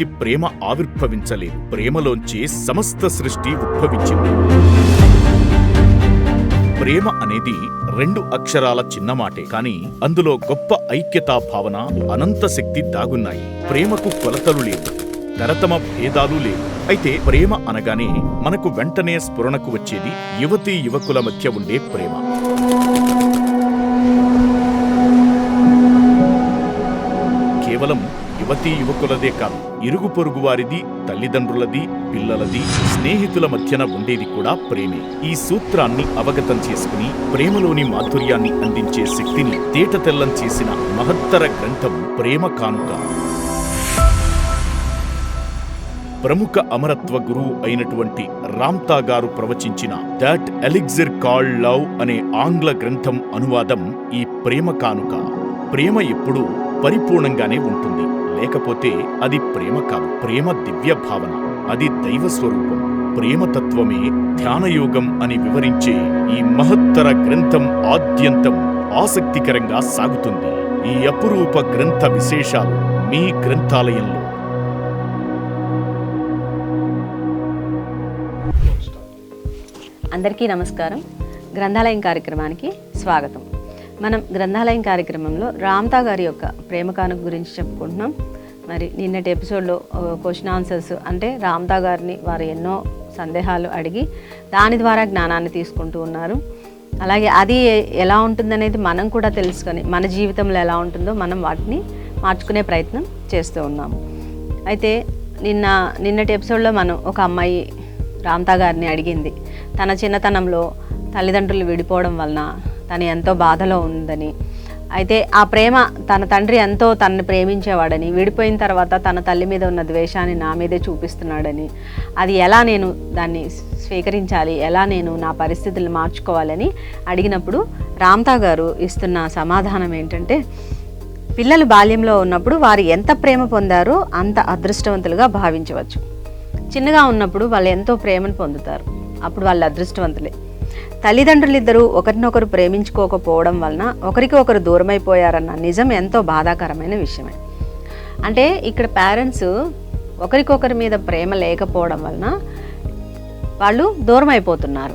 ఉట్టి ప్రేమ ఆవిర్భవించలేదు. ప్రేమలోంచి సమస్త సృష్టి ఉద్భవించింది. ప్రేమ అనేది రెండు అక్షరాల చిన్న మాటే కానీ అందులో గొప్ప ఐక్యతా భావన అనంత శక్తి దాగున్నాయి. ప్రేమకు కొలతలు లేవు తరతమ భేదాలు లేవు. అయితే ప్రేమ అనగానే మనకు వెంటనే స్ఫురణకు వచ్చేది యువతీ యువకుల మధ్య ఉండే ప్రేమ. కేవలం యువతీ యువకులదే కాదు. ఇరుగు పొరుగు వారిది తల్లిదండ్రులది పిల్లలది స్నేహితుల మధ్యన ఉండేది కూడా ప్రేమే. ఈ సూత్రాన్ని అవగతం చేసుకుని ప్రేమలోని మాధుర్యాన్ని అందించే శక్తిని తేటతెల్లం చేసిన మహత్తర గ్రంథం ప్రేమ కానుక. ప్రముఖ అమరత్వ గురువు అయినటువంటి రామ్తా గారు ప్రవచించిన దాట్ ఎలిగ్జిర్ కాల్డ్ లవ్ అనే ఆంగ్ల గ్రంథం అనువాదం ఈ ప్రేమ కానుక. ప్రేమ ఎప్పుడూ పరిపూర్ణంగానే ఉంటుంది. లేకపోతే అది ప్రేమ కాదు. ప్రేమ దివ్య భావన. అది దైవ స్వరూపం. ప్రేమతత్వమే ధ్యానయోగం అని వివరించే ఈ మహత్తర గ్రంథం ఆద్యంతం ఆసక్తికరంగా సాగుతుంది. ఈ అపురూప గ్రంథ విశేషాలు మీ గ్రంథాలయంలో. అందరికీ నమస్కారం. గ్రంథాలయం కార్యక్రమానికి స్వాగతం. మనం గ్రంథాలయం కార్యక్రమంలో రామ్తా గారి యొక్క ప్రేమ కానుక గురించి చెప్పుకుంటున్నాం. మరి నిన్నటి ఎపిసోడ్లో క్వశ్చన్ ఆన్సర్స్ అంటే రామ్తా గారిని వారు ఎన్నో సందేహాలు అడిగి దాని ద్వారా జ్ఞానాన్ని తీసుకుంటూ ఉన్నారు. అలాగే అది ఎలా ఉంటుందనేది మనం కూడా తెలుసుకొని మన జీవితంలో ఎలా ఉంటుందో మనం వాటిని మార్చుకునే ప్రయత్నం చేస్తూ ఉన్నాము అయితే నిన్న నిన్నటి ఎపిసోడ్లో మనం ఒక అమ్మాయి రామ్తా గారిని అడిగింది. తన చిన్నతనంలో తల్లిదండ్రులు విడిపోవడం వలన తను ఎంతో బాధలో ఉందని. అయితే ఆ ప్రేమ తన తండ్రి ఎంతో తనని ప్రేమించేవాడని విడిపోయిన తర్వాత తన తల్లి మీద ఉన్న ద్వేషాన్ని నా మీదే చూపిస్తున్నాడని. అది ఎలా నేను దాన్ని స్వీకరించాలి ఎలా నేను నా పరిస్థితులు మార్చుకోవాలని అడిగినప్పుడు రామ్తా గారు ఇస్తున్న సమాధానం ఏంటంటే పిల్లలు బాల్యంలో ఉన్నప్పుడు వారు ఎంత ప్రేమ పొందారో అంత అదృష్టవంతులుగా భావించవచ్చు. చిన్నగా ఉన్నప్పుడు వాళ్ళు ఎంతో ప్రేమను పొందుతారు. అప్పుడు వాళ్ళు అదృష్టవంతులే. తల్లిదండ్రులిద్దరూ ఒకరినొకరు ప్రేమించుకోకపోవడం వలన ఒకరికి ఒకరు దూరమైపోయారన్న నిజం ఎంతో బాధాకరమైన విషయమే. అంటే ఇక్కడ పేరెంట్స్ ఒకరికొకరి మీద ప్రేమ లేకపోవడం వలన వాళ్ళు దూరం అయిపోతున్నారు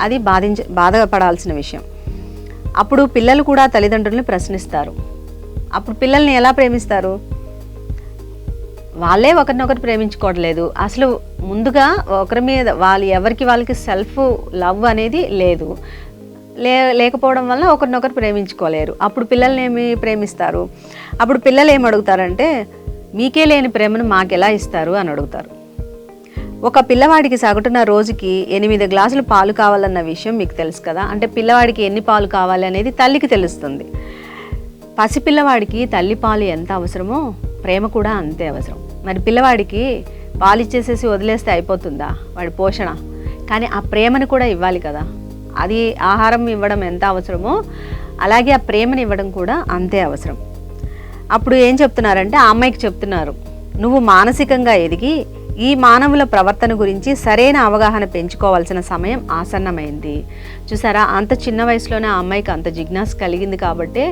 అది బాధించ బాధపడాల్సిన విషయం. అప్పుడు పిల్లలు కూడా తల్లిదండ్రులను ప్రశ్నిస్తారు. అప్పుడు పిల్లల్ని ఎలా ప్రేమిస్తారు? వాళ్ళే ఒకరినొకరు ప్రేమించుకోవట్లేదు. అసలు ముందుగా ఒకరి మీద వాళ్ళు ఎవరికి వాళ్ళకి సెల్ఫ్ లవ్ అనేది లేదు. లే లేకపోవడం వల్ల ఒకరినొకరు ప్రేమించుకోలేరు. అప్పుడు పిల్లల్ని ఏమి ప్రేమిస్తారు? అప్పుడు పిల్లలు ఏమి అడుగుతారంటే మీకే లేని ప్రేమను మాకెలా ఇస్తారు? అని అడుగుతారు. ఒక పిల్లవాడికి సగటున రోజుకి ఎనిమిది గ్లాసులు పాలు కావాలన్న విషయం మీకు తెలుసు కదా? అంటే పిల్లవాడికి ఎన్ని పాలు కావాలి అనేది తల్లికి తెలుస్తుంది. పసిపిల్లవాడికి తల్లి పాలు ఎంత అవసరమో ప్రేమ కూడా అంతే అవసరం. మరి పిల్లవాడికి పాలు ఇచ్చేసేసి వదిలేస్తే అయిపోతుందా వాడి పోషణ? కానీ ఆ ప్రేమను కూడా ఇవ్వాలి కదా. అది ఆహారం ఇవ్వడం ఎంత అవసరమో అలాగే ఆ ప్రేమను ఇవ్వడం కూడా అంతే అవసరం. అప్పుడు ఏం చెప్తున్నారంటే ఆ అమ్మాయికి చెప్తున్నారు నువ్వు మానసికంగా ఎదిగి ఈ మానవుల ప్రవర్తన గురించి సరైన అవగాహన పెంచుకోవాల్సిన సమయం ఆసన్నమైంది. చూసారా అంత చిన్న వయసులోనే ఆ అమ్మాయికి అంత జిజ్ఞాస కలిగింది కాబట్టి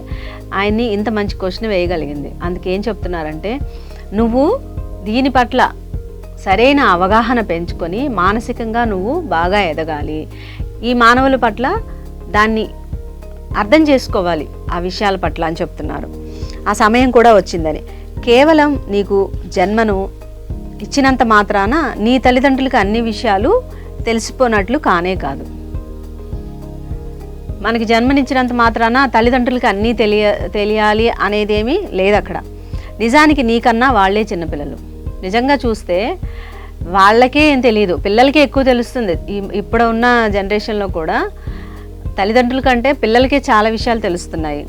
ఆయన్ని ఇంత మంచి క్వశ్చన్ వేయగలిగింది. అందుకేం చెప్తున్నారంటే నువ్వు దీని పట్ల సరైన అవగాహన పెంచుకొని మానసికంగా నువ్వు బాగా ఎదగాలి. ఈ మానవుల పట్ల దాన్ని అర్థం చేసుకోవాలి ఆ విషయాల పట్ల అని చెప్తున్నారు. ఆ సమయం కూడా వచ్చిందని. కేవలం నీకు జన్మను ఇచ్చినంత మాత్రాన నీ తల్లిదండ్రులకు అన్ని విషయాలు తెలిసిపోనట్లు కానే కాదు. మనకి జన్మనిచ్చినంత మాత్రాన తల్లిదండ్రులకి అన్నీ తెలియ తెలియాలి అనేదేమీ లేదు అక్కడ నిజానికి నీకన్నా వాళ్ళే చిన్నపిల్లలు. నిజంగా చూస్తే వాళ్ళకే ఏం తెలియదు పిల్లలకే ఎక్కువ తెలుస్తుంది. ఇప్పుడు ఉన్న జనరేషన్లో కూడా తల్లిదండ్రుల కంటే పిల్లలకే చాలా విషయాలు తెలుస్తున్నాయి.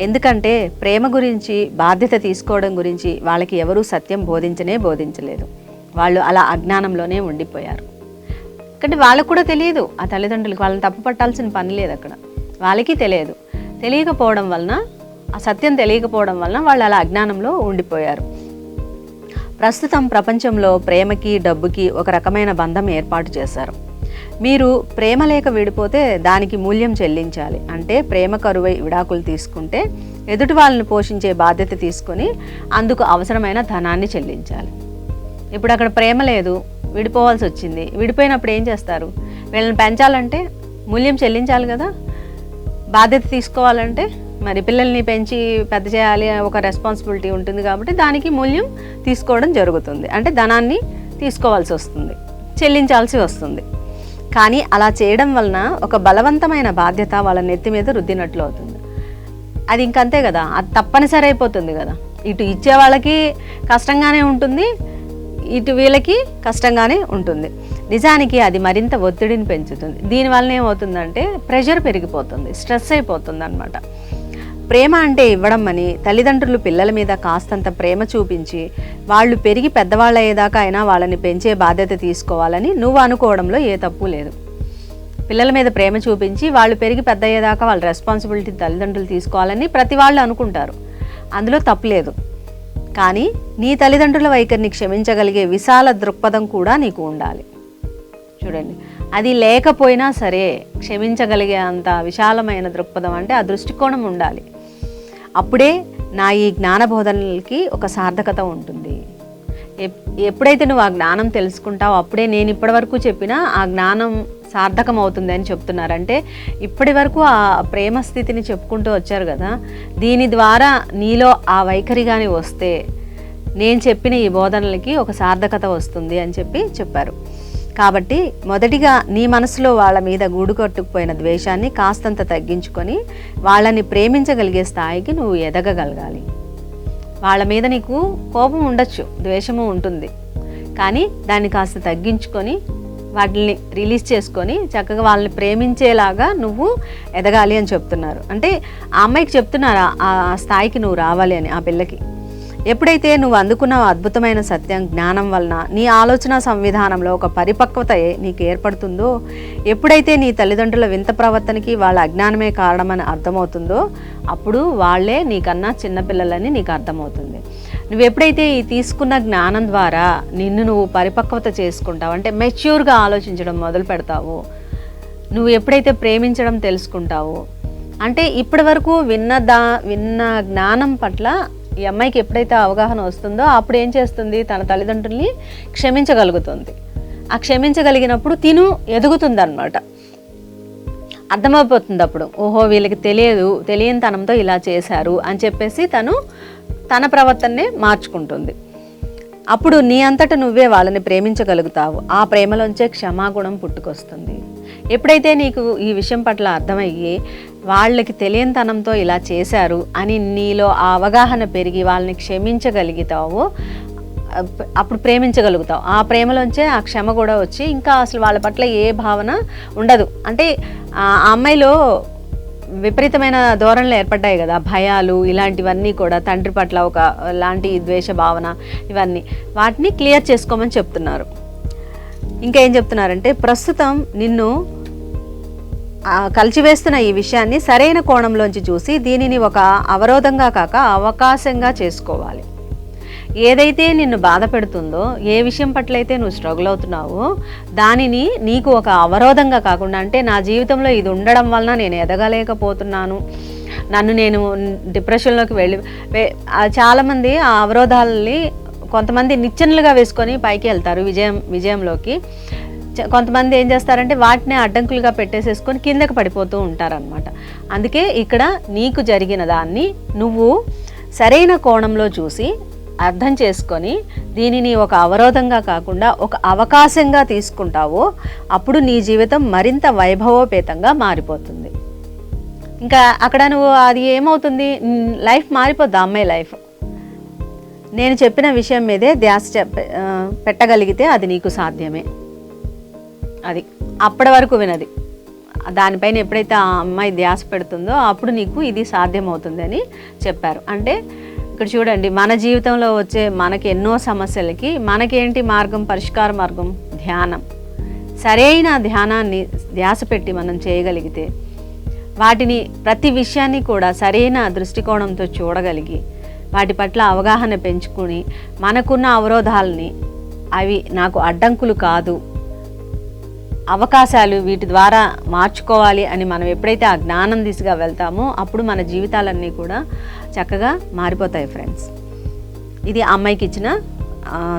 ఎందుకంటే ప్రేమ గురించి బాధ్యత తీసుకోవడం గురించి వాళ్ళకి ఎవరూ సత్యం బోధించనే బోధించలేదు. వాళ్ళు అలా అజ్ఞానంలోనే ఉండిపోయారు. కానీ వాళ్ళకు కూడా తెలియదు ఆ తల్లిదండ్రులకు వాళ్ళని తప్పు పట్టాల్సిన పని లేదు అక్కడ. వాళ్ళకి తెలియదు. తెలియకపోవడం వలన ఆ సత్యం తెలియకపోవడం వలన వాళ్ళు అలా అజ్ఞానంలో ఉండిపోయారు. ప్రస్తుతం ప్రపంచంలో ప్రేమకి డబ్బుకి ఒక రకమైన బంధం ఏర్పాటు చేశారు. మీరు ప్రేమ లేక విడిపోతే దానికి మూల్యం చెల్లించాలి. అంటే ప్రేమ కరువై విడాకులు తీసుకుంటే ఎదుటి వాళ్ళని పోషించే బాధ్యత తీసుకొని అందుకు అవసరమైన ధనాన్ని చెల్లించాలి. ఇప్పుడు అక్కడ ప్రేమ లేదు విడిపోవాల్సి వచ్చింది. విడిపోయినప్పుడు ఏం చేస్తారు? వీళ్ళని పెంచాలంటే మూల్యం చెల్లించాలి కదా? బాధ్యత తీసుకోవాలంటే మరి పిల్లల్ని పెంచి పెద్ద చేయాలి ఒక రెస్పాన్సిబిలిటీ ఉంటుంది కాబట్టి దానికి మూల్యం తీసుకోవడం జరుగుతుంది. అంటే ధనాన్ని తీసుకోవాల్సి వస్తుంది చెల్లించాల్సి వస్తుంది. కానీ అలా చేయడం వలన ఒక బలవంతమైన బాధ్యత వాళ్ళ నెత్తి మీద రుద్దినట్లు అవుతుంది. అది ఇంకంతే కదా అది తప్పనిసరి అయిపోతుంది కదా. ఇటు ఇచ్చే వాళ్ళకి కష్టంగానే ఉంటుంది ఇటు వీళ్ళకి కష్టంగానే ఉంటుంది. నిజానికి అది మరింత ఒత్తిడిని పెంచుతుంది. దీనివల్ల ఏమవుతుందంటే ప్రెషర్ పెరిగిపోతుంది స్ట్రెస్ అయిపోతుంది అనమాట ప్రేమ అంటే ఇవ్వడం అని తల్లిదండ్రులు పిల్లల మీద కాస్తంత ప్రేమ చూపించి వాళ్ళు పెరిగి పెద్దవాళ్ళ అయ్యేదాకా అయినా వాళ్ళని పెంచే బాధ్యత తీసుకోవాలని నువ్వు అనుకోవడంలో ఏ తప్పు లేదు. పిల్లల మీద ప్రేమ చూపించి వాళ్ళు పెరిగి పెద్ద అయ్యేదాకా వాళ్ళ రెస్పాన్సిబిలిటీ తల్లిదండ్రులు తీసుకోవాలని ప్రతి వాళ్ళు అనుకుంటారు. అందులో తప్పులేదు కానీ నీ తల్లిదండ్రుల వైఖరిని క్షమించగలిగే విశాల దృక్పథం కూడా నీకు ఉండాలి. చూడండి అది లేకపోయినా సరే క్షమించగలిగే అంత విశాలమైన దృక్పథం అంటే ఆ దృష్టికోణం ఉండాలి. అప్పుడే నా ఈ జ్ఞాన బోధనలకి ఒక సార్థకత ఉంటుంది. ఎప్- ఎప్పుడైతే నువ్వు ఆ జ్ఞానం తెలుసుకుంటావో అప్పుడే నేను ఇప్పటివరకు చెప్పిన ఆ జ్ఞానం సార్థకం అవుతుంది అని చెప్తున్నారంటే ఇప్పటి వరకు ఆ ప్రేమ స్థితిని చెప్పుకుంటూ వచ్చారు కదా దీని ద్వారా నీలో ఆ వైఖరి కానీ వస్తే నేను చెప్పిన ఈ బోధనలకి ఒక సార్థకత వస్తుంది అని చెప్పి చెప్పారు. కాబట్టి మొదటిగా నీ మనసులో వాళ్ళ మీద గూడు కట్టుకుపోయిన ద్వేషాన్ని కాస్తంత తగ్గించుకొని వాళ్ళని ప్రేమించగలిగే స్థాయికి నువ్వు ఎదగగలగాలి. వాళ్ళ మీద నీకు కోపం ఉండొచ్చు ద్వేషము ఉంటుంది. కానీ దాన్ని కాస్త తగ్గించుకొని వాటిని రిలీజ్ చేసుకొని చక్కగా వాళ్ళని ప్రేమించేలాగా నువ్వు ఎదగాలి అని చెప్తున్నారు. అంటే ఆ అమ్మాయికి చెప్తున్నారు ఆ స్థాయికి నువ్వు రావాలి అని ఆ పిల్లకి? ఎప్పుడైతే నువ్వు అందుకున్న అద్భుతమైన సత్యం జ్ఞానం వలన నీ ఆలోచన సంవిధానంలో ఒక పరిపక్వత ఏ- నీకు ఏర్పడుతుందో ఎప్పుడైతే నీ తల్లిదండ్రుల వింత ప్రవర్తనకి వాళ్ళ అజ్ఞానమే కారణమని అర్థమవుతుందో అప్పుడు వాళ్ళే నీకన్నా చిన్నపిల్లలని నీకు అర్థమవుతుంది. నువ్వు ఎప్పుడైతే ఈ తీసుకున్న జ్ఞానం ద్వారా నిన్ను నువ్వు పరిపక్వత చేసుకుంటావు అంటే మెచ్యూర్గా ఆలోచించడం మొదలు పెడతావు నువ్వు ఎప్పుడైతే ప్రేమించడం తెలుసుకుంటావు అంటే ఇప్పటి వరకు విన్న దా విన్న జ్ఞానం పట్ల ఈ అమ్మాయికి ఎప్పుడైతే అవగాహన వస్తుందో అప్పుడు ఏం చేస్తుంది? తన తల్లిదండ్రుల్ని క్షమించగలుగుతుంది. ఆ క్షమించగలిగినప్పుడు తిను ఎదుగుతుంది అనమాట అర్థమైపోతుంది అప్పుడు. ఓహో వీళ్ళకి తెలియదు తెలియని తనంతో ఇలా చేశారు అని చెప్పేసి తను తన ప్రవర్తననే మార్చుకుంటుంది. అప్పుడు నీ అంతట నువ్వే వాళ్ళని ప్రేమించగలుగుతావు. ఆ ప్రేమలోంచే క్షమాగుణం పుట్టుకొస్తుంది. ఎప్పుడైతే నీకు ఈ విషయం పట్ల అర్థమయ్యి వాళ్ళకి తెలియనితనంతో ఇలా చేశారు అని నీలో ఆ అవగాహన పెరిగి వాళ్ళని క్షమించగలిగితావు అప్పుడు ప్రేమించగలుగుతావు. ఆ ప్రేమలోంచే ఆ క్షమ కూడా వచ్చి ఇంకా అసలు వాళ్ళ పట్ల ఏ భావన ఉండదు. అంటే ఆ అమ్మాయిలో విపరీతమైన ధోరణులు ఏర్పడ్డాయి కదా భయాలు ఇలాంటివన్నీ కూడా తండ్రి పట్ల ఒక లాంటి ద్వేష భావన ఇవన్నీ. వాటిని క్లియర్ చేసుకోమని చెప్తున్నారు. ఇంకా ఏం చెప్తున్నారంటే ప్రస్తుతం నిన్ను కలిచివేస్తున్న ఈ విషయాన్ని సరైన కోణంలోంచి చూసి దీనిని ఒక అవరోధంగా కాక అవకాశంగా చేసుకోవాలి. ఏదైతే నిన్ను బాధ పెడుతుందో ఏ విషయం పట్లయితే నువ్వు స్ట్రగుల్ అవుతున్నావో దానిని నీకు ఒక అవరోధంగా కాకుండా అంటే నా జీవితంలో ఇది ఉండడం వలన నేను ఎదగలేకపోతున్నాను నన్ను నేను డిప్రెషన్లోకి వెళ్ళి చాలామంది ఆ అవరోధాలని కొంతమంది నిచ్చెనలుగా వేసుకొని పైకి వెళ్తారు విజయం విజయంలోకి. కొంతమంది ఏం చేస్తారంటే వాటిని అడ్డంకులుగా పెట్టేసేసుకొని కిందకి పడిపోతూ ఉంటారనమాట అందుకే ఇక్కడ నీకు జరిగిన దాన్ని నువ్వు సరైన కోణంలో చూసి అర్థం చేసుకొని దీనిని ఒక అవరోధంగా కాకుండా ఒక అవకాశంగా తీసుకుంటావో అప్పుడు నీ జీవితం మరింత వైభవోపేతంగా మారిపోతుంది. ఇంకా అక్కడ నువ్వు అది ఏమవుతుంది? లైఫ్ మారిపోద్దా? అమ్మాయి లైఫ్. నేను చెప్పిన విషయం మీదే ధ్యాస చెప్ప పెట్టగలిగితే అది నీకు సాధ్యమే. అది. అప్పటి వరకు వినది. దానిపైన ఎప్పుడైతే ఆ అమ్మాయి ధ్యాస పెడుతుందో అప్పుడు నీకు ఇది సాధ్యమవుతుంది అని చెప్పారు. అంటే ఇక్కడ చూడండి మన జీవితంలో వచ్చే మనకి ఎన్నో సమస్యలకి మనకేంటి మార్గం? పరిష్కార మార్గం ధ్యానం. సరైన ధ్యానాన్ని ధ్యాస పెట్టి మనం చేయగలిగితే వాటిని ప్రతి విషయాన్ని కూడా సరైన దృష్టికోణంతో చూడగలిగి వాటి పట్ల అవగాహన పెంచుకుని మనకున్న అవరోధాలని అవి నాకు అడ్డంకులు కాదు అవకాశాలు వీటి ద్వారా మార్చుకోవాలి అని మనం ఎప్పుడైతే ఆ జ్ఞానం దిశగా వెళ్తామో అప్పుడు మన జీవితాలన్నీ కూడా చక్కగా మారిపోతాయి ఫ్రెండ్స్ ఇది అమ్మాయికి ఇచ్చిన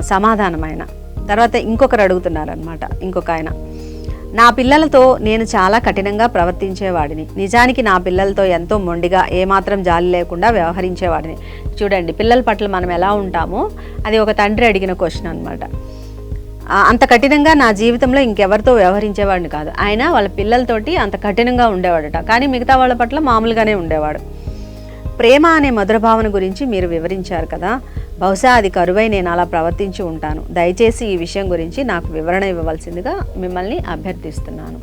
సమాధానమైన. తర్వాత ఇంకొకరు అడుగుతున్నారనమాట ఇంకొక ఆయన. నా పిల్లలతో నేను చాలా కఠినంగా ప్రవర్తించేవాడిని. నిజానికి నా పిల్లలతో ఎంతో మొండిగా ఏమాత్రం జాలి లేకుండా వ్యవహరించేవాడిని. చూడండి పిల్లల పట్ల మనం ఎలా ఉంటామో అది ఒక తండ్రి అడిగిన క్వశ్చన్ అనమాట అంత కఠినంగా నా జీవితంలో ఇంకెవరితో వ్యవహరించేవాడిని కాదు. ఆయన వాళ్ళ పిల్లలతోటి అంత కఠినంగా ఉండేవాడట. కానీ మిగతా వాళ్ళ పట్ల మామూలుగానే ఉండేవాడు. ప్రేమ అనే మధుర భావన గురించి మీరు వివరించారు కదా. బహుశా అది కరువై నేను అలా ప్రవర్తించి ఉంటాను. దయచేసి ఈ విషయం గురించి నాకు వివరణ ఇవ్వవలసిందిగా మిమ్మల్ని అభ్యర్థిస్తున్నాను.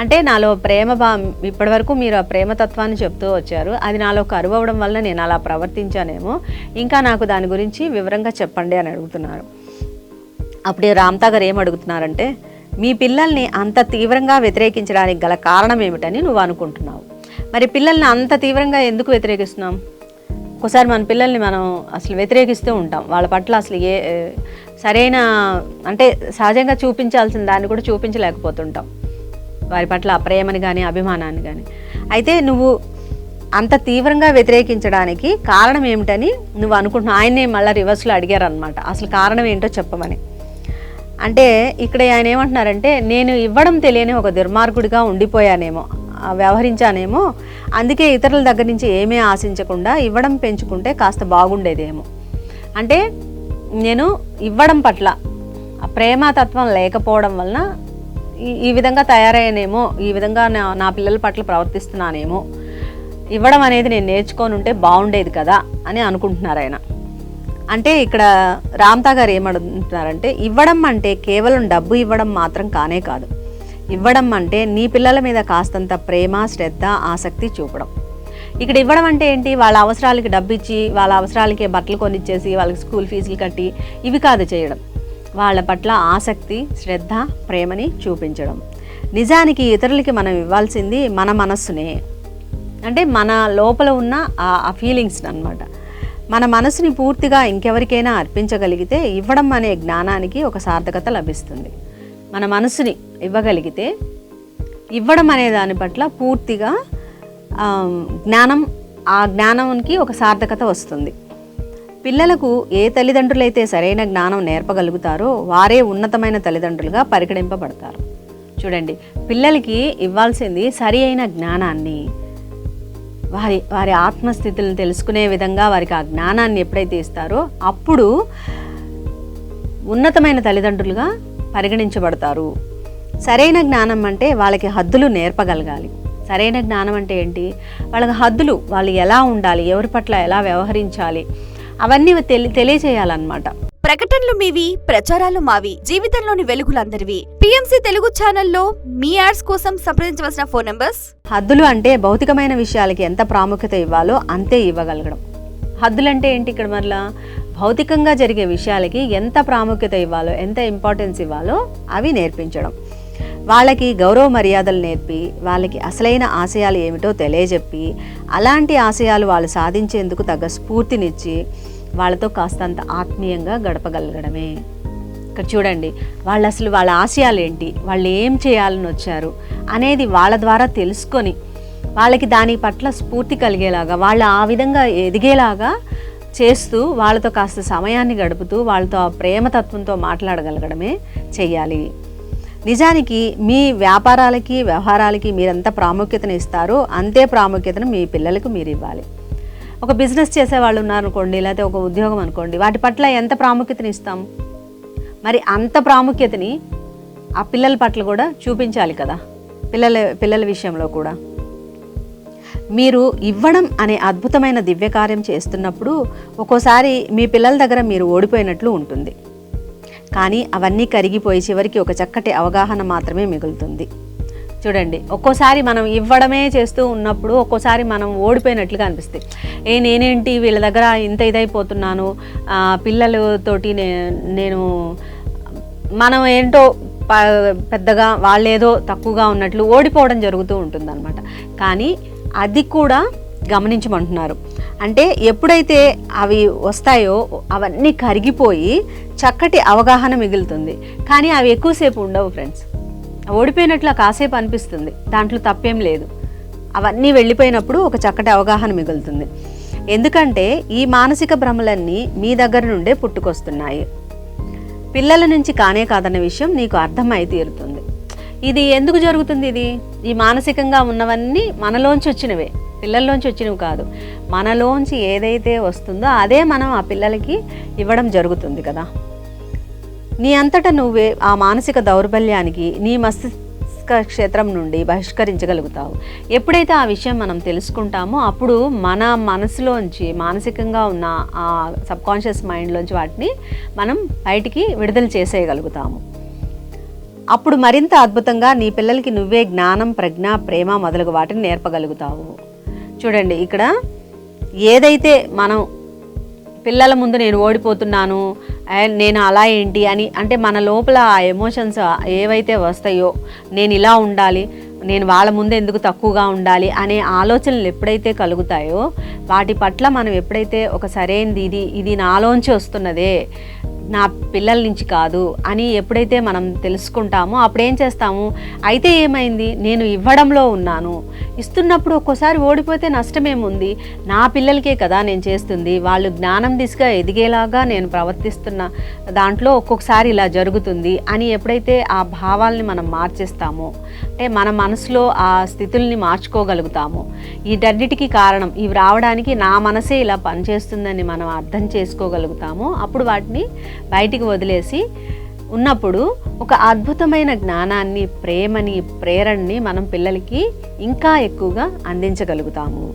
అంటే నాలో ప్రేమ భా ఇప్పటివరకు మీరు ఆ ప్రేమతత్వాన్ని చెప్తూ వచ్చారు. అది నాలో కరువు అవ్వడం వల్ల నేను అలా ప్రవర్తించానేమో. ఇంకా నాకు దాని గురించి వివరంగా చెప్పండి అని అడుగుతున్నారు. అప్పుడు రామ్తా గారు ఏం అడుగుతున్నారంటే మీ పిల్లల్ని అంత తీవ్రంగా వ్యతిరేకించడానికి గల కారణం ఏమిటని నువ్వు అనుకుంటున్నావు. మరి పిల్లల్ని అంత తీవ్రంగా ఎందుకు వ్యతిరేకిస్తున్నాం? ఒకసారి మన పిల్లల్ని మనం అసలు వ్యతిరేకిస్తూ ఉంటాం. వాళ్ళ పట్ల అసలు ఏ సరైన అంటే సహజంగా చూపించాల్సిన దాన్ని కూడా చూపించలేకపోతుంటాం. వారి పట్ల అప్రేమని కానీ అభిమానాన్ని కానీ అయితే నువ్వు అంత తీవ్రంగా వ్యతిరేకించడానికి కారణం ఏమిటని నువ్వు అనుకుంటున్నావు? ఆయన్నే మళ్ళీ రివర్స్లో అడిగారు అనమాట అసలు కారణం ఏంటో చెప్పమని. అంటే ఇక్కడ ఆయన ఏమంటున్నారంటే నేను ఇవ్వడం తెలియని ఒక దుర్మార్గుడిగా ఉండిపోయానేమో వ్యవహరించానేమో. అందుకే ఇతరుల దగ్గర నుంచి ఏమీ ఆశించకుండా ఇవ్వడం పెంచుకుంటే కాస్త బాగుండేదేమో. అంటే నేను ఇవ్వడం పట్ల ప్రేమతత్వం లేకపోవడం వలన ఈ ఈ విధంగా తయారయ్యానేమో ఈ విధంగా నా నా పిల్లల పట్ల ప్రవర్తిస్తున్నానేమో. ఇవ్వడం అనేది నేను నేర్చుకొని ఉంటే బాగుండేది కదా అని అనుకుంటున్నారు ఆయన. అంటే ఇక్కడ రామ్తా గారు ఏమంటున్నారంటే ఇవ్వడం అంటే కేవలం డబ్బు ఇవ్వడం మాత్రం కానే కాదు. ఇవ్వడం అంటే నీ పిల్లల మీద కాస్తంత ప్రేమ శ్రద్ధ ఆసక్తి చూపడం. ఇక్కడ ఇవ్వడం అంటే ఏంటి? వాళ్ళ అవసరాలకి డబ్బు ఇచ్చి వాళ్ళ అవసరాలకి బట్టలు కొనిచ్చేసి వాళ్ళకి స్కూల్ ఫీజులు కట్టి ఇవి కాదు చేయడం. వాళ్ళ పట్ల ఆసక్తి శ్రద్ధ ప్రేమని చూపించడం. నిజానికి ఇతరులకి మనం ఇవ్వాల్సింది మన మనస్సునే. అంటే మన లోపల ఉన్న ఆ- ఫీలింగ్స్ని ఫీలింగ్స్ మన మనసుని పూర్తిగా ఇంకెవరికైనా అర్పించగలిగితే ఇవ్వడం అనే జ్ఞానానికి ఒక సార్థకత లభిస్తుంది. మన మనసుని ఇవ్వగలిగితే ఇవ్వడం అనే దాని పట్ల పూర్తిగా జ్ఞానం ఆ జ్ఞానానికి ఒక సార్థకత వస్తుంది. పిల్లలకు ఏ తల్లిదండ్రులైతే సరైన జ్ఞానం నేర్పగలుగుతారో వారే ఉన్నతమైన తల్లిదండ్రులుగా పరిగణింపబడతారు. చూడండి పిల్లలకి ఇవ్వాల్సింది సరి అయిన జ్ఞానాన్ని వారి వారి ఆత్మస్థితులను తెలుసుకునే విధంగా వారికి ఆ జ్ఞానాన్ని ఎప్పుడైతే ఇస్తారో అప్పుడు ఉన్నతమైన తల్లిదండ్రులుగా పరిగణించబడతారు. సరైన జ్ఞానం అంటే వాళ్ళకి హద్దులు నేర్పగలగాలి. సరైన జ్ఞానం అంటే ఏంటి? వాళ్ళకి హద్దులు వాళ్ళు ఎలా ఉండాలి ఎవరి పట్ల ఎలా వ్యవహరించాలి అవన్నీ తెలి తెలియజేయాలన్నమాట. ప్రకటనలు మీవి ప్రచారాలు మావి జీవితంలోని వెలుగులందరివి. పిఎంసీ తెలుగు ఛానల్లో మీ యాడ్స్ కోసం సంప్రదించవలసిన ఫోన్ నంబర్స్? హద్దులు అంటే భౌతికమైన విషయాలకి ఎంత ప్రాముఖ్యత ఇవ్వాలో అంతే ఇవ్వగలగడం. హద్దులు అంటే ఏంటి ఇక్కడ మరలా? భౌతికంగా జరిగే విషయాలకి ఎంత ప్రాముఖ్యత ఇవ్వాలో ఎంత ఇంపార్టెన్స్ ఇవ్వాలో అవి నేర్పించడం. వాళ్ళకి గౌరవ మర్యాదలు నేర్పి వాళ్ళకి అసలైన ఆశయాలు ఏమిటో తెలియజెప్పి అలాంటి ఆశయాలు వాళ్ళు సాధించేందుకు తగ్గ స్ఫూర్తినిచ్చి వాళ్ళతో కాస్తంత ఆత్మీయంగా గడపగలగడమే. ఇక్కడ చూడండి వాళ్ళు అసలు వాళ్ళ ఆశయాలు ఏంటి వాళ్ళు ఏం చేయాలని వచ్చారు అనేది వాళ్ళ ద్వారా తెలుసుకొని వాళ్ళకి దాని పట్ల స్ఫూర్తి కలిగేలాగా వాళ్ళు ఆ విధంగా ఎదిగేలాగా చేస్తూ వాళ్ళతో కాస్త సమయాన్ని గడుపుతూ వాళ్ళతో ఆ ప్రేమతత్వంతో మాట్లాడగలగడమే చెయ్యాలి. నిజానికి మీ వ్యాపారాలకి వ్యవహారాలకి మీరెంత ప్రాముఖ్యతను ఇస్తారో అంతే ప్రాముఖ్యతను మీ పిల్లలకు మీరు ఇవ్వాలి ఒక బిజినెస్ చేసే వాళ్ళు ఉన్నారనుకోండి లేకపోతే ఒక ఉద్యోగం అనుకోండి వాటి పట్ల ఎంత ప్రాముఖ్యతని ఇస్తాం? మరి అంత ప్రాముఖ్యతని ఆ పిల్లల పట్ల కూడా చూపించాలి కదా పిల్లల పిల్లల విషయంలో కూడా. మీరు ఇవ్వడం అనే అద్భుతమైన దివ్యకార్యం చేస్తున్నప్పుడు ఒక్కోసారి మీ పిల్లల దగ్గర మీరు ఓడిపోయినట్లు ఉంటుంది. కానీ అవన్నీ కరిగిపోయి చివరికి ఒక చక్కటి అవగాహన మాత్రమే మిగులుతుంది. చూడండి ఒక్కోసారి మనం ఇవ్వడమే చేస్తూ ఉన్నప్పుడు ఒక్కోసారి మనం ఓడిపోయినట్లుగా అనిపిస్తుంది ఏ నేనేంటి వీళ్ళ దగ్గర ఇంత ఇదైపోతున్నాను పిల్లలతోటి నే- నేను మనం ఏంటో ప- పెద్దగా వాళ్ళేదో తక్కువగా ఉన్నట్లు ఓడిపోవడం జరుగుతూ ఉంటుందన్నమాట. కానీ అది కూడా గమనించమంటున్నారు. అంటే ఎప్పుడైతే అవి వస్తాయో అవన్నీ కరిగిపోయి చక్కటి అవగాహన మిగులుతుంది. కానీ అవి ఎక్కువసేపు ఉండవు ఫ్రెండ్స్. ఓడిపోయినట్లు కాసేపు అనిపిస్తుంది. దాంట్లో తప్పేం లేదు. అవన్నీ వెళ్ళిపోయినప్పుడు ఒక చక్కటి అవగాహన మిగులుతుంది. ఎందుకంటే ఈ మానసిక భ్రమలన్నీ మీ దగ్గర నుండే పుట్టుకొస్తున్నాయి. పిల్లల నుంచి కానే కాదన్న విషయం నీకు అర్థమై తీరుతుంది. ఇది ఎందుకు జరుగుతుంది ఇది? ఈ మానసికంగా ఉన్నవన్నీ మనలోంచి వచ్చినవే. పిల్లల్లోంచి వచ్చినవి కాదు. మనలోంచి ఏదైతే వస్తుందో అదే మనం ఆ పిల్లలకి ఇవ్వడం జరుగుతుంది కదా. నీ అంతటా నువ్వే ఆ మానసిక దౌర్బల్యానికి నీ మస్తిష్క క్షేత్రం నుండి బహిష్కరించగలుగుతావు. ఎప్పుడైతే ఆ విషయం మనం తెలుసుకుంటామో అప్పుడు మన మనసులోంచి మానసికంగా ఉన్న ఆ సబ్కాన్షియస్ మైండ్లోంచి వాటిని మనం బయటికి విడుదల చేసేయగలుగుతాము. అప్పుడు మరింత అద్భుతంగా నీ పిల్లలకి నువ్వే జ్ఞానం ప్రజ్ఞ ప్రేమ మొదలగు వాటిని నేర్పగలుగుతావు. చూడండి ఇక్కడ ఏదైతే మనం పిల్లల ముందు నేను ఓడిపోతున్నాను నేను అలా ఏంటి అని అంటే మన లోపల ఆ ఎమోషన్స్ ఏవైతే వస్తాయో నేను ఇలా ఉండాలి నేను వాళ్ళ ముందు ఎందుకు తక్కువగా ఉండాలి అనే ఆలోచనలు ఎప్పుడైతే కలుగుతాయో వాటి పట్ల మనం ఎప్పుడైతే ఒక సరైనది ఇది ఇది నాలోంచి వస్తున్నదే నా పిల్లల నుంచి కాదు అని ఎప్పుడైతే మనం తెలుసుకుంటామో అప్పుడేం చేస్తాము? అయితే ఏమైంది? నేను ఇవ్వడంలో ఉన్నాను. ఇస్తున్నప్పుడు ఒక్కోసారి ఓడిపోతే నష్టమేముంది? నా పిల్లలకే కదా నేను చేస్తుంది. వాళ్ళు జ్ఞానం దిశగా ఎదిగేలాగా నేను ప్రవర్తిస్తున్న దాంట్లో ఒక్కొక్కసారి ఇలా జరుగుతుంది అని ఎప్పుడైతే ఆ భావాల్ని మనం మార్చేస్తామో. అంటే మన మనసులో ఆ స్థితుల్ని మార్చుకోగలుగుతాము. వీటన్నిటికీ కారణం ఇవి రావడానికి నా మనసే ఇలా పనిచేస్తుందని మనం అర్థం చేసుకోగలుగుతాము. అప్పుడు వాటిని బయటికి వదిలేసి ఉన్నప్పుడు ఒక అద్భుతమైన జ్ఞానాన్ని ప్రేమని ప్రేరణని మనం పిల్లలకి ఇంకా ఎక్కువగా అందించగలుగుతాము.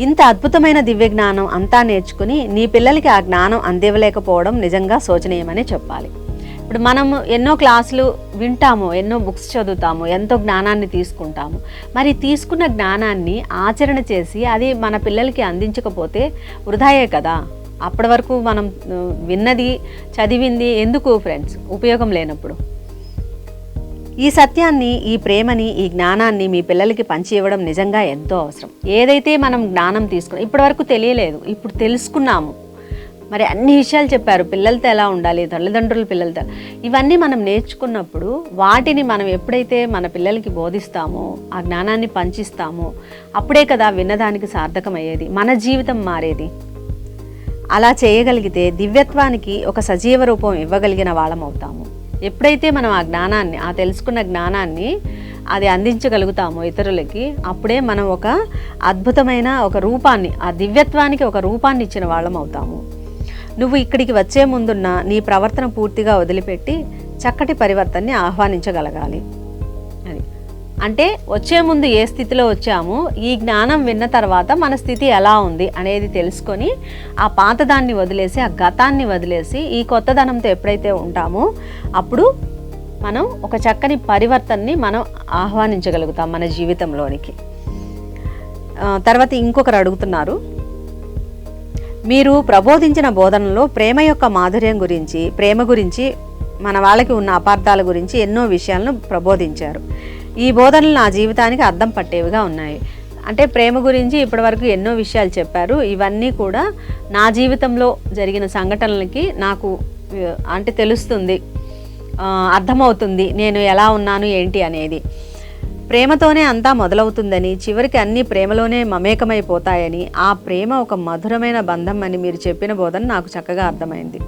ఇంత అద్భుతమైన దివ్య జ్ఞానం అంతా నేర్చుకుని నీ పిల్లలకి ఆ జ్ఞానం అందివ్వలేకపోవడం నిజంగా శోచనీయమనే చెప్పాలి. ఇప్పుడు మనం ఎన్నో క్లాసులు వింటాము ఎన్నో బుక్స్ చదువుతాము ఎంతో జ్ఞానాన్ని తీసుకుంటాము మరి తీసుకున్న జ్ఞానాన్ని ఆచరణ చేసి అది మన పిల్లలకి అందించకపోతే వృధాయే కదా. అప్పటి వరకు మనం విన్నది చదివింది ఎందుకు ఫ్రెండ్స్? ఉపయోగం లేనప్పుడు. ఈ సత్యాన్ని ఈ ప్రేమని ఈ జ్ఞానాన్ని మీ పిల్లలకి పంచి ఇవ్వడం నిజంగా ఎంతో అవసరం. ఏదైతే మనం జ్ఞానం తీసుకున్నాం ఇప్పటివరకు తెలియలేదు ఇప్పుడు తెలుసుకున్నాము. మరి అన్ని విషయాలు చెప్పారు. పిల్లలతో ఎలా ఉండాలి తల్లిదండ్రులు పిల్లలతో. ఇవన్నీ మనం నేర్చుకున్నప్పుడు వాటిని మనం ఎప్పుడైతే మన పిల్లలకి బోధిస్తామో ఆ జ్ఞానాన్ని పంచిస్తామో అప్పుడే కదా విన్నదానికి సార్థకమయ్యేది మన జీవితం మారేది. అలా చేయగలిగితే దివ్యత్వానికి ఒక సజీవ రూపం ఇవ్వగలిగిన వాళ్ళం అవుతాము. ఎప్పుడైతే మనం ఆ జ్ఞానాన్ని ఆ తెలుసుకున్న జ్ఞానాన్ని అది అందించగలుగుతామో ఇతరులకి అప్పుడే మనం ఒక అద్భుతమైన ఒక రూపాన్ని ఆ దివ్యత్వానికి ఒక రూపాన్ని ఇచ్చిన వాళ్ళం అవుతాము. నువ్వు ఇక్కడికి వచ్చే ముందున్న నీ ప్రవర్తన పూర్తిగా వదిలిపెట్టి చక్కటి పరివర్తనని ఆహ్వానించగలగాలి అది అంటే వచ్చే ముందు ఏ స్థితిలో వచ్చామో ఈ జ్ఞానం విన్న తర్వాత మన స్థితి ఎలా ఉంది అనేది తెలుసుకొని ఆ పాతదాన్ని వదిలేసి ఆ గతాన్ని వదిలేసి ఈ కొత్తదనంతో ఎప్పుడైతే ఉంటామో అప్పుడు మనం ఒక చక్కని పరివర్తనని మనం ఆహ్వానించగలుగుతాం మన జీవితంలోనికి. తర్వాత ఇంకొకరు అడుగుతున్నారు. మీరు ప్రబోధించిన బోధనలో ప్రేమ యొక్క మాధుర్యం గురించి ప్రేమ గురించి మన వాళ్ళకి ఉన్న అపార్థాల గురించి ఎన్నో విషయాలను ప్రబోధించారు. ఈ బోధనలు నా జీవితానికి అర్థం పట్టేవిగా ఉన్నాయి. అంటే ప్రేమ గురించి ఇప్పటివరకు ఎన్నో విషయాలు చెప్పారు. ఇవన్నీ కూడా నా జీవితంలో జరిగిన సంఘటనలకి నాకు అంటే తెలుస్తుంది. అర్థమవుతుంది నేను ఎలా ఉన్నాను ఏంటి అనేది. ప్రేమతోనే అంతా మొదలవుతుందని చివరికి అన్ని ప్రేమలోనే మమేకమైపోతాయని ఆ ప్రేమ ఒక మధురమైన బంధం అని మీరు చెప్పిన బోధన నాకు చక్కగా అర్థమైంది.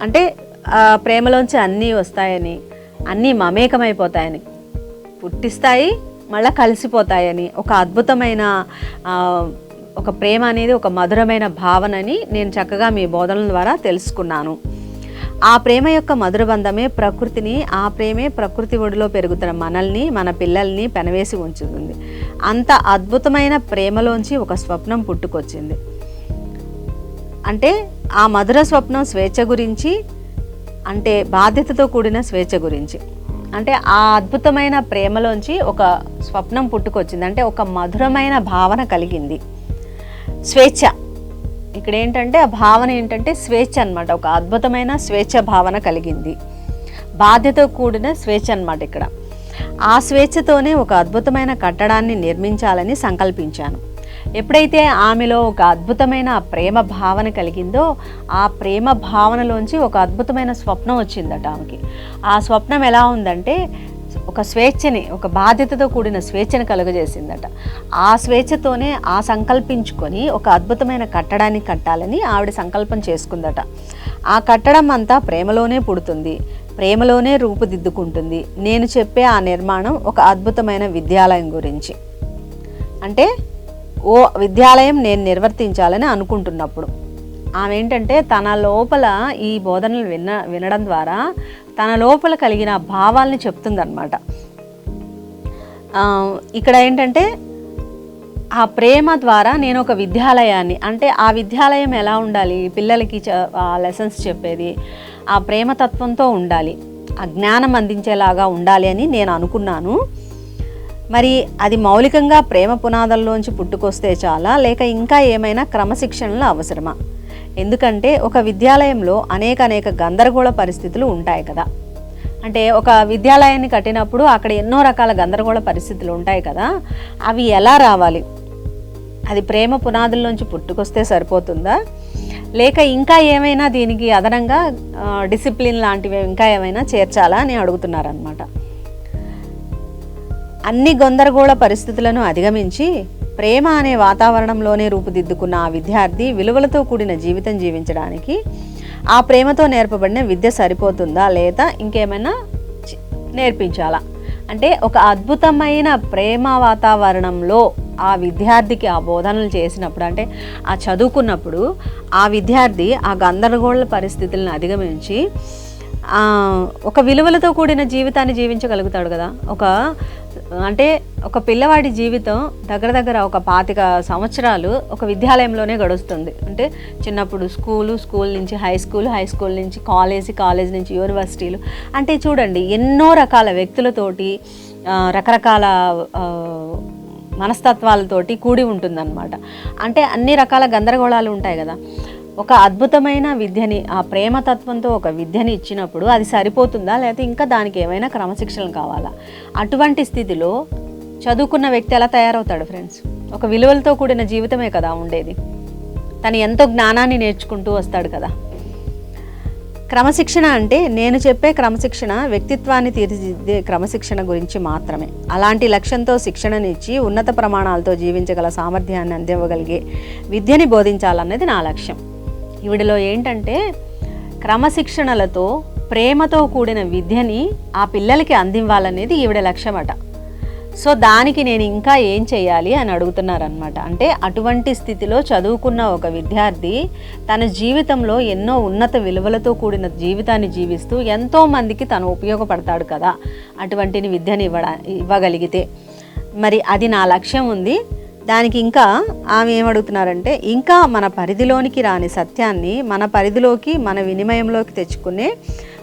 అంటే ప్రేమలోంచి అన్నీ వస్తాయని అన్నీ మమేకమైపోతాయని పుట్టిస్తాయి మళ్ళీ కలిసిపోతాయని ఒక అద్భుతమైన ఒక ప్రేమ అనేది ఒక మధురమైన భావనని నేను చక్కగా మీ బోధనల ద్వారా తెలుసుకున్నాను. ఆ ప్రేమ యొక్క మధుర బంధమే ప్రకృతిని ఆ ప్రేమే ప్రకృతి ఒడిలో పెరుగుతున్న మనల్ని మన పిల్లల్ని పెనవేసి ఉంచుతుంది. అంత అద్భుతమైన ప్రేమలోంచి ఒక స్వప్నం పుట్టుకొచ్చింది. అంటే ఆ మధుర స్వప్నం స్వేచ్ఛ గురించి అంటే బాధ్యతతో కూడిన స్వేచ్ఛ గురించి. అంటే ఆ అద్భుతమైన ప్రేమలోంచి ఒక స్వప్నం పుట్టుకొచ్చింది. అంటే ఒక మధురమైన భావన కలిగింది. స్వేచ్ఛ. ఇక్కడ ఏంటంటే ఆ భావన ఏంటంటే స్వేచ్ఛ అన్నమాట. ఒక అద్భుతమైన స్వేచ్ఛ భావన కలిగింది. బాధ్యత కూడిన స్వేచ్ఛ అన్నమాట ఇక్కడ. ఆ స్వేచ్ఛతోనే ఒక అద్భుతమైన కట్టడాన్ని నిర్మించాలని సంకల్పించాను. ఎప్పుడైతే ఆమెలో ఒక అద్భుతమైన ప్రేమ భావన కలిగిందో ఆ ప్రేమ భావనలోంచి ఒక అద్భుతమైన స్వప్నం వచ్చిందట ఆమెకి. ఆ స్వప్నం ఎలా ఉందంటే ఒక స్వేచ్ఛని ఒక బాధ్యతతో కూడిన స్వేచ్ఛను కలుగజేసిందట. ఆ స్వేచ్ఛతోనే ఆ సంకల్పించుకొని ఒక అద్భుతమైన కట్టడాన్ని కట్టాలని ఆవిడ సంకల్పం చేసుకుందట. ఆ కట్టడం అంతా ప్రేమలోనే పుడుతుంది ప్రేమలోనే రూపుదిద్దుకుంటుంది. నేను చెప్పే ఆ నిర్మాణం ఒక అద్భుతమైన విద్యాలయం గురించి. అంటే ఓ విద్యాలయం నేను నిర్వర్తించాలని అనుకుంటున్నప్పుడు. ఆమె ఏంటంటే తన లోపల ఈ బోధనలు విన్న వినడం ద్వారా తన లోపల కలిగిన భావాల్ని చెప్తుందన్నమాట. ఇక్కడ ఏంటంటే ఆ ప్రేమ ద్వారా నేను ఒక విద్యాలయాన్ని అంటే ఆ విద్యాలయం ఎలా ఉండాలి పిల్లలకి చ- లెసన్స్ చెప్పేది ఆ ప్రేమతత్వంతో ఉండాలి ఆ జ్ఞానం అందించేలాగా ఉండాలి అని నేను అనుకున్నాను. మరి అది మౌలికంగా ప్రేమ పునాదుల్లోంచి పుట్టుకొస్తే చాలా లేక ఇంకా ఏమైనా క్రమశిక్షణలు అవసరమా? ఎందుకంటే ఒక విద్యాలయంలో అనేక అనేక గందరగోళ పరిస్థితులు ఉంటాయి కదా. అంటే ఒక విద్యాలయాన్ని కట్టినప్పుడు అక్కడ ఎన్నో రకాల గందరగోళ పరిస్థితులు ఉంటాయి కదా. అవి ఎలా రావాలి? అది ప్రేమ పునాదుల్లోంచి పుట్టుకొస్తే సరిపోతుందా? లేక ఇంకా ఏమైనా దీనికి అదనంగా డిసిప్లిన్ లాంటివి ఇంకా ఏమైనా చేర్చాలా అని అడుగుతున్నారనమాట అన్ని గందరగోళ పరిస్థితులను అధిగమించి ప్రేమ అనే వాతావరణంలోనే రూపుదిద్దుకున్న ఆ విద్యార్థి విలువలతో కూడిన జీవితం జీవించడానికి ఆ ప్రేమతో నేర్పబడిన విద్య సరిపోతుందా లేదా ఇంకేమైనా చి- నేర్పించాలా? అంటే ఒక అద్భుతమైన ప్రేమ వాతావరణంలో ఆ విద్యార్థికి ఆ బోధనలు చేసినప్పుడు అంటే ఆ చదువుకున్నప్పుడు ఆ విద్యార్థి ఆ గందరగోళ పరిస్థితులను అధిగమించి ఒక విలువలతో కూడిన జీవితాన్ని జీవించగలుగుతాడు కదా. ఒక అంటే ఒక పిల్లవాడి జీవితం దగ్గర దగ్గర ఒక పాతిక సంవత్సరాలు ఒక విద్యాలయంలోనే గడుస్తుంది. అంటే చిన్నప్పుడు స్కూలు స్కూల్ నుంచి హై స్కూల్ హై స్కూల్ నుంచి కాలేజీ కాలేజ్ నుంచి యూనివర్సిటీలు. అంటే చూడండి ఎన్నో రకాల వ్యక్తులతోటి రకరకాల మనస్తత్వాలతోటి కూడి ఉంటుందన్నమాట. అంటే అన్ని రకాల గందరగోళాలు ఉంటాయి కదా. ఒక అద్భుతమైన విద్యని ఆ ప్రేమతత్వంతో ఒక విద్యని ఇచ్చినప్పుడు అది సరిపోతుందా? లేకపోతే ఇంకా దానికి ఏమైనా క్రమశిక్షణ కావాలా? అటువంటి స్థితిలో చదువుకున్న వ్యక్తి ఎలా తయారవుతాడు ఫ్రెండ్స్? ఒక విలువలతో కూడిన జీవితమే కదా ఉండేది. తను ఎంతో జ్ఞానాన్ని నేర్చుకుంటూ వస్తాడు కదా. క్రమశిక్షణ అంటే నేను చెప్పే క్రమశిక్షణ వ్యక్తిత్వాన్ని తీర్చిదిద్దే క్రమశిక్షణ గురించి మాత్రమే. అలాంటి లక్ష్యంతో శిక్షణనిచ్చి ఉన్నత ప్రమాణాలతో జీవించగల సామర్థ్యాన్ని అందివ్వగలిగే విద్యని బోధించాలన్నది నా లక్ష్యం. ఈవిడలో ఏంటంటే క్రమశిక్షణలతో ప్రేమతో కూడిన విద్యని ఆ పిల్లలకి అందివ్వాలనేది ఈవిడ లక్ష్యమట. సో దానికి నేను ఇంకా ఏం చేయాలి అని అడుగుతున్నారనమాట అంటే అటువంటి స్థితిలో చదువుకున్న ఒక విద్యార్థి తన జీవితంలో ఎన్నో ఉన్నత విలువలతో కూడిన జీవితాన్ని జీవిస్తూ ఎంతోమందికి తను ఉపయోగపడతాడు కదా అటువంటి విద్యని ఇవ్వడా ఇవ్వగలిగితే. మరి అది నా లక్ష్యం ఉంది. దానికి ఇంకా ఆమె ఏమడుగుతున్నారంటే ఇంకా మన పరిధిలోనికి రాని సత్యాన్ని మన పరిధిలోకి మన వినిమయంలోకి తెచ్చుకునే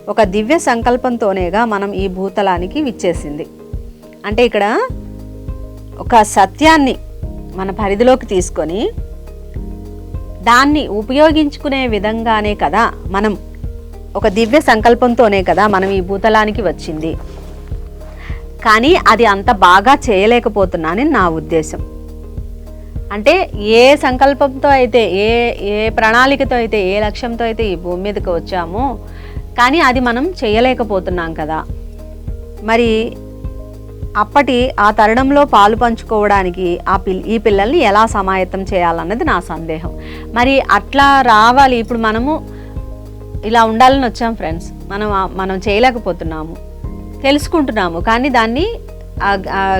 ఒక దివ్య సంకల్పంతోనేగా మనం ఈ భూతలానికి విచ్చేసింది. అంటే ఇక్కడ ఒక సత్యాన్ని మన పరిధిలోకి తీసుకొని దాన్ని ఉపయోగించుకునే విధంగానే కదా మనం ఒక దివ్య సంకల్పంతోనే కదా మనం ఈ భూతలానికి వచ్చింది. కానీ అది అంత బాగా చేయలేకపోతున్నానని నా ఉద్దేశం. అంటే ఏ సంకల్పంతో అయితే ఏ ఏ ప్రణాళికతో అయితే ఏ లక్ష్యంతో అయితే ఈ భూమి మీదకి వచ్చామో కానీ అది మనం చేయలేకపోతున్నాం కదా. మరి అప్పటి ఆ తరుణంలో పాలు పంచుకోవడానికి ఆ పిల్ ఈ పిల్లల్ని ఎలా సమాయత్తం చేయాలన్నది నా సందేహం. మరి అట్లా రావాలి ఇప్పుడు మనము ఇలా ఉండాలని వచ్చాం ఫ్రెండ్స్. మనం మనం చేయలేకపోతున్నాము. తెలుసుకుంటున్నాము కానీ దాన్ని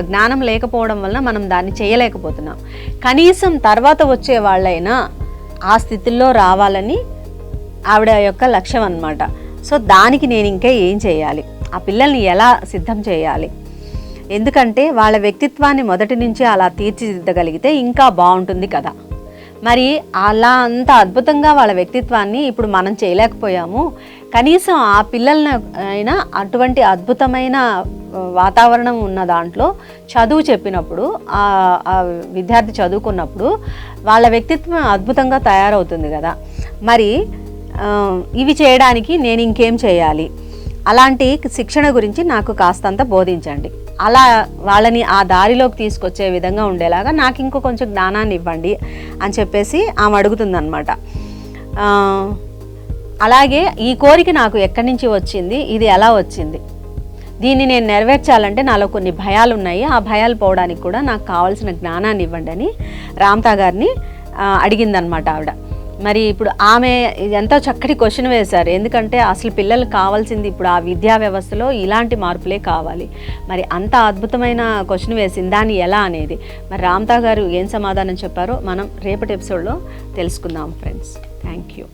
జ్ఞానం లేకపోవడం వలన మనం దాన్ని చేయలేకపోతున్నాం. కనీసం తర్వాత వచ్చే వాళ్ళైనా ఆ స్థితిలో రావాలని ఆవిడ యొక్క లక్ష్యం అన్నమాట. సో దానికి నేను ఇంకా ఏం చేయాలి? ఆ పిల్లల్ని ఎలా సిద్ధం చేయాలి? ఎందుకంటే వాళ్ళ వ్యక్తిత్వాన్ని మొదటి నుంచి అలా తీర్చిదిద్దగలిగితే ఇంకా బాగుంటుంది కదా. మరి అలా అంత అద్భుతంగా వాళ్ళ వ్యక్తిత్వాన్ని ఇప్పుడు మనం చేయలేకపోయాము. కనీసం ఆ పిల్లల్ని అయినా అటువంటి అద్భుతమైన వాతావరణం ఉన్న దాంట్లో చదువు చెప్పినప్పుడు ఆ విద్యార్థి చదువుకున్నప్పుడు వాళ్ళ వ్యక్తిత్వం అద్భుతంగా తయారవుతుంది కదా. మరి ఇవి చేయడానికి నేను ఇంకేం చేయాలి? అలాంటి శిక్షణ గురించి నాకు కాస్తంత బోధించండి. అలా వాళ్ళని ఆ దారిలోకి తీసుకొచ్చే విధంగా ఉండేలాగా నాకు ఇంకో కొంచెం జ్ఞానాన్ని ఇవ్వండి అని చెప్పేసి ఆమె అడుగుతుందనమాట అలాగే ఈ కోరిక నాకు ఎక్కడి నుంచి వచ్చింది? ఇది ఎలా వచ్చింది? దీన్ని నేను నెరవేర్చాలంటే నాలో కొన్ని భయాలు ఉన్నాయి ఆ భయాలు పోవడానికి కూడా నాకు కావాల్సిన జ్ఞానాన్ని ఇవ్వండి అని రామ్తా గారిని అడిగిందనమాట ఆవిడ. మరి ఇప్పుడు ఆమె ఎంతో చక్కటి క్వశ్చన్ వేశారు. ఎందుకంటే అసలు పిల్లలు కావాల్సింది ఇప్పుడు ఆ విద్యా వ్యవస్థలో ఇలాంటి మార్పులే కావాలి. మరి అంత అద్భుతమైన క్వశ్చన్ వేసింది దాన్ని ఎలా అనేది. మరి రామ్తా గారు ఏం సమాధానం చెప్పారో మనం రేపటి ఎపిసోడ్లో తెలుసుకుందాం ఫ్రెండ్స్. Thank you.